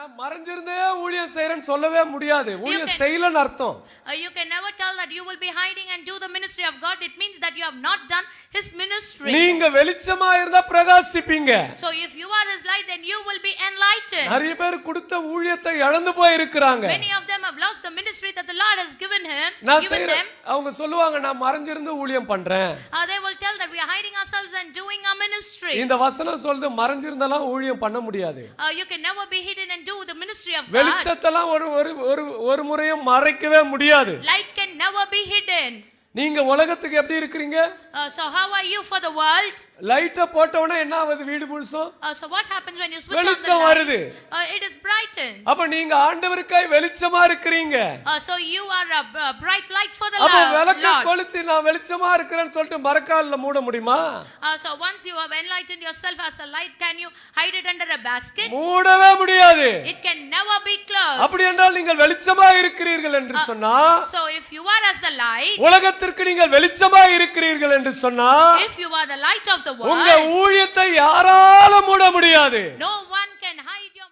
நான் மறைஞ்சிருந்தே ஊழியம் செய்யறேன்னு சொல்லவே முடியாது ஊழியம் செய்யலன்னு அர்த்தம் Uh, you can never tell that you will be hiding and do the ministry of God. It means that you have not done His ministry. நீங்க வெளிச்சமா இருந்தா பிரகாசிப்பீங்க So if you are His light, then you will be enlightened. நிறைய பேர் கொடுத்த ஊழியத்தை இழந்து போய் இருக்கிறாங்க Many of them have lost the ministry that the Lord has given him, given them. அவங்க சொல்லுவாங்க நான் மறைஞ்சிருந்து ஊழியம் பண்றேன் Uh, they that we are hiding ourselves and doing our ministry. இந்த வசனம் சொல்லுது மறைஞ்சிருந்தாலாம் ஊழியம் பண்ண முடியாது Uh, you can never be hidden and do the ministry of God. வெளிச்சத்தெல்லாம் ஒரு ஒரு ஒரு ஒரு முறையும் மறைக்கவே முடியாது Light can never be hidden. நீங்க உலகத்துக்கு எப்படி இருக்கிறீங்க Uh, so how are you for the world? லைட்ட போட்டவொடனே என்ன ஆகுது வீடு முழுசும் Uh, so what happens when you switch on the வெளிச்சம் light? வருது Uh, it is brightened. அப்ப நீங்க ஆண்டவருக்காய் வெளிச்சமா இருக்கிறீங்க Uh, so you are a bright light for the அப்ப Lord. விளக்க Lord. கொளுத்தி நான் வெளிச்சமா இருக்கிறேன்னு சொல்லிட்டு மரக்கால்ல மூட முடியுமா Uh, so once you have enlightened yourself as a light, can you hide it under a basket? மூடவே முடியாது It can never be closed. அப்படி என்றால் நீங்கள் வெளிச்சமா இருக்கிறீர்கள் என்று சொன்னா So if you are as the light, உலகத்திற்கு நீங்கள் வெளிச்சமா இருக்கிறீர்கள் என்று சொன்னா if you are the light of the உங்க world, ஊழியத்தை யாரால மூட முடியாது. no